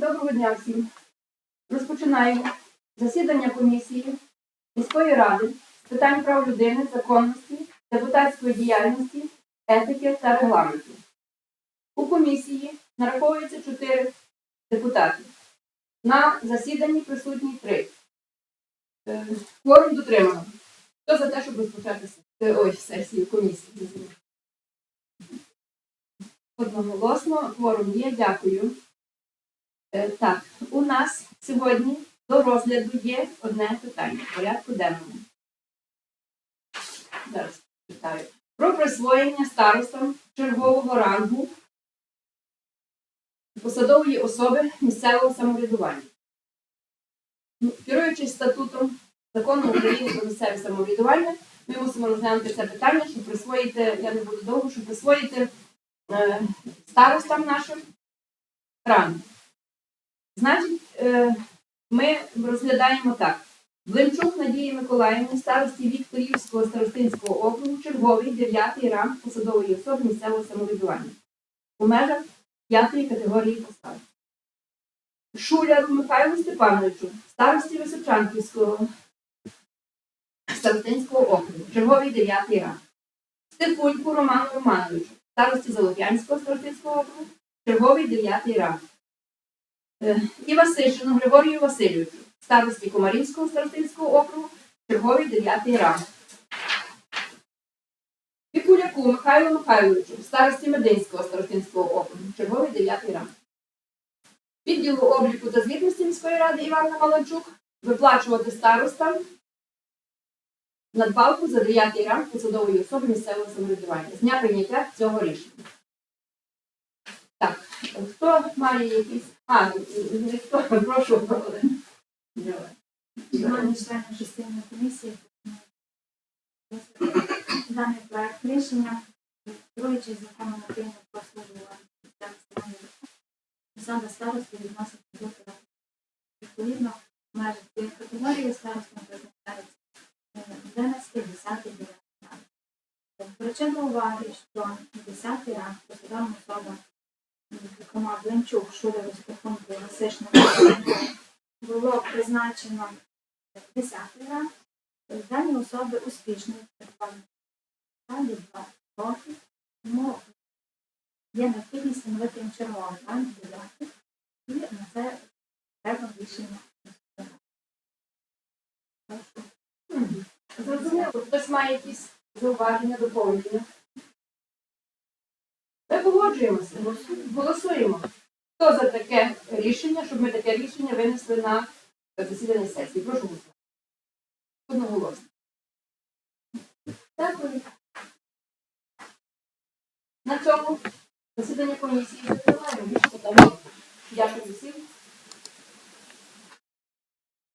Доброго дня всім. Розпочинаємо засідання комісії міської ради з питань прав людини, законності, депутатської діяльності, етики та регламенту. У комісії нараховується чотири депутати. На засіданні присутні три. Е, Кворум дотримано. Хто за те, щоб розпочати е, ой, сесію комісії? Одноголосно, кворум є, дякую. Е, Так, у нас сьогодні до розгляду є одне питання в порядку денному. Зараз читаю. Про присвоєння старостам чергового рангу посадової особи місцевого самоврядування. Ну, Керуючись статутом закону України про місцеве самоврядування, ми мусимо розглянути це питання, щоб присвоїти, я не буду довго, щоб присвоїти е, старостам нашим ранг. Значить, е, ми розглядаємо так. Блинчук Надії Миколаївні, старості Вікторівського старостинського округу, черговий дев'ятий ранг посадової особи місцевого самоврядування у межах п'ятої категорії посад. Шуляру Михайлу Степановичу, старості Височанківського старостинського округу, черговий дев'ятий ранг. Стефуньку Роману Романовичу, старості Золотянського старостинського округу, черговий дев'ятий ранг. Е, і Васильшину Григорію Васильовичу, старості Комарівського старостинського округу, черговий дев'ятий ранг. Пікуляку Михайлу Михайловичу, старості Мединського старостинського округу, черговий дев'ятий ранг. Відділу обліку та звітності міської ради Івана Маланчук виплачувати старостам надбавку за дев'ятий ранг посадової особи місцевого самоврядування з прийняття цього рішення. Так, хто має якісь. А, не хто, прошу. Давай. Члени постійної комісії, даний проект рішення, керуючись законом України про службу посада старості відносить до. Відповідно, в межах цієї категорії старостом призначається 11, 10, 9 ранг. Причин уваги, що 10 ранг посадовим особам, зокрема Блинчук, Шулер, Стефанко, Васишник, було призначено 10 ранг. Дані особи успішно перебувають 2 роки, тому є необхідність встановити їм черговий ранг 9 і на це треба рішення. Зрозуміло, хтось має якісь зауваження, доповнення погоджуємося, голосуємо. Хто за таке рішення, щоб ми таке рішення винесли на засідання сесії? Прошу голосувати. Одноголосно. Дякую. На цьому засідання комісії закриваємо. Дякую всім.